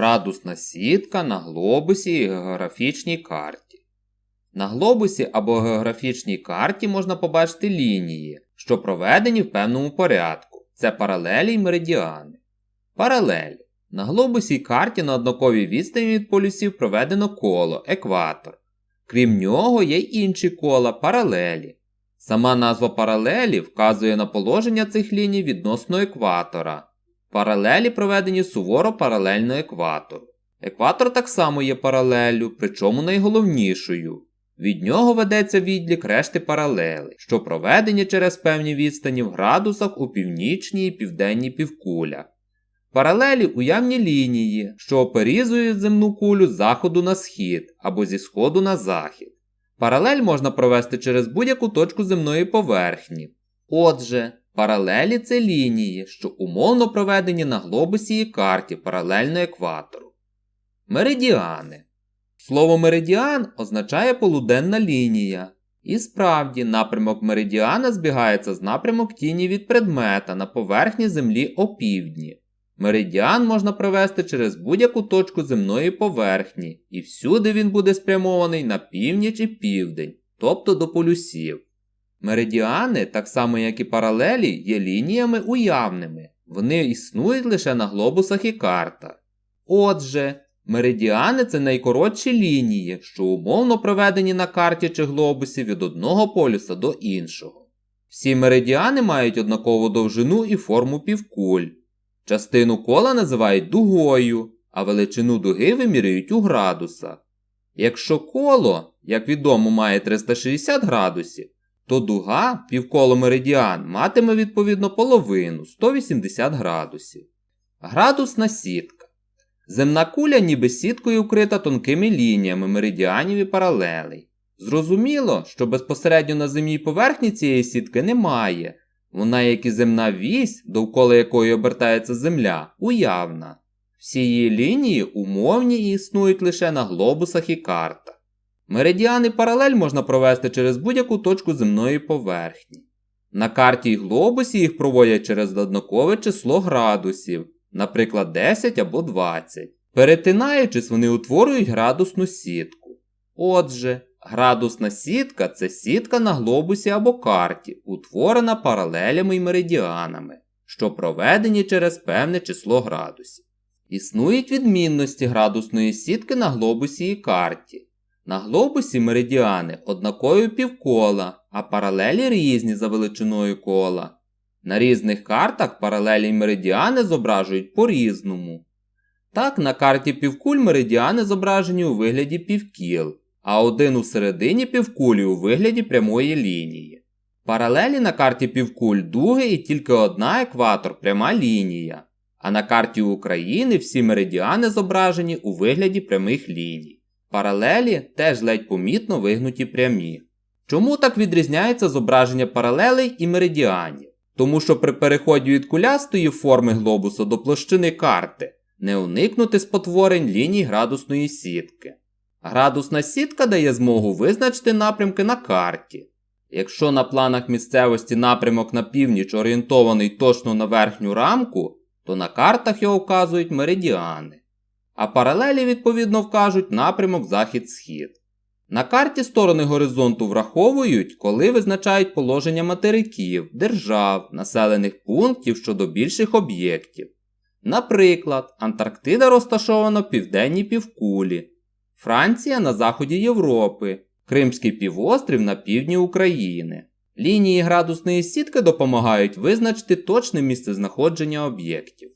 Градусна сітка на глобусі і географічній карті. На глобусі або географічній карті можна побачити лінії, що проведені в певному порядку. Це паралелі й меридіани. Паралелі. На глобусі й карті на однаковій відстані від полюсів проведено коло, екватор. Крім нього є інші кола паралелі. Сама назва паралелі вказує на положення цих ліній відносно екватора. Паралелі проведені суворо паралельно екватору. Екватор так само є паралеллю, причому найголовнішою. Від нього ведеться відлік решти паралели, що проведені через певні відстані в градусах у північній і південній півкулях. Паралелі уявні лінії, що оперізують земну кулю з заходу на схід або зі сходу на захід. Паралель можна провести через будь-яку точку земної поверхні. Отже, паралелі це лінії, що умовно проведені на глобусі і карті паралельно екватору. Меридіани. Слово меридіан означає полуденна лінія. І справді, напрямок меридіана збігається з напрямок тіні від предмета на поверхні Землі опівдні. Меридіан можна провести через будь-яку точку земної поверхні, і всюди він буде спрямований на північ і південь, тобто до полюсів. Меридіани, так само як і паралелі, є лініями уявними, вони існують лише на глобусах і картах. Отже, меридіани це найкоротші лінії, що умовно проведені на карті чи глобусі від одного полюса до іншого. Всі меридіани мають однакову довжину і форму півкуль. Частину кола називають дугою, а величину дуги вимірюють у градусах. Якщо коло, як відомо, має 360 градусів, то дуга півколо меридіан матиме відповідно половину 180 градусів. Градусна сітка. Земна куля ніби сіткою вкрита тонкими лініями меридіанів і паралелей. Зрозуміло, що безпосередньо на земній поверхні цієї сітки немає. Вона, як і земна вісь, довкола якої обертається Земля, уявна. Всі її лінії умовні і існують лише на глобусах і картах. Меридіани паралель можна провести через будь-яку точку земної поверхні. На карті й глобусі їх проводять через однакове число градусів, наприклад 10 або 20. Перетинаючись, вони утворюють градусну сітку. Отже, градусна сітка це сітка на глобусі або карті, утворена паралелями й меридіанами, що проведені через певне число градусів. Існують відмінності градусної сітки на глобусі і карті. На глобусі меридіани однакові півкола, а паралелі різні за величиною кола. На різних картах паралелі й меридіани зображують по-різному. Так, на карті півкуль меридіани зображені у вигляді півкіл, а один у середині півкулі у вигляді прямої лінії. Паралелі на карті півкуль дуги і тільки одна екватор пряма лінія, а на карті України всі меридіани зображені у вигляді прямих ліній. Паралелі теж ледь помітно вигнуті прямі. Чому так відрізняється зображення паралелей і меридіанів? Тому що при переході від кулястої форми глобуса до площини карти не уникнути спотворень ліній градусної сітки. Градусна сітка дає змогу визначити напрямки на карті. Якщо на планах місцевості напрямок на північ орієнтований точно на верхню рамку, то на картах його вказують меридіани а паралелі відповідно вкажуть напрямок захід-схід. На карті сторони горизонту враховують, коли визначають положення материків, держав, населених пунктів щодо більших об'єктів. Наприклад, Антарктида розташована в південній півкулі, Франція на заході Європи, Кримський півострів на півдні України. Лінії градусної сітки допомагають визначити точне місцезнаходження об'єктів.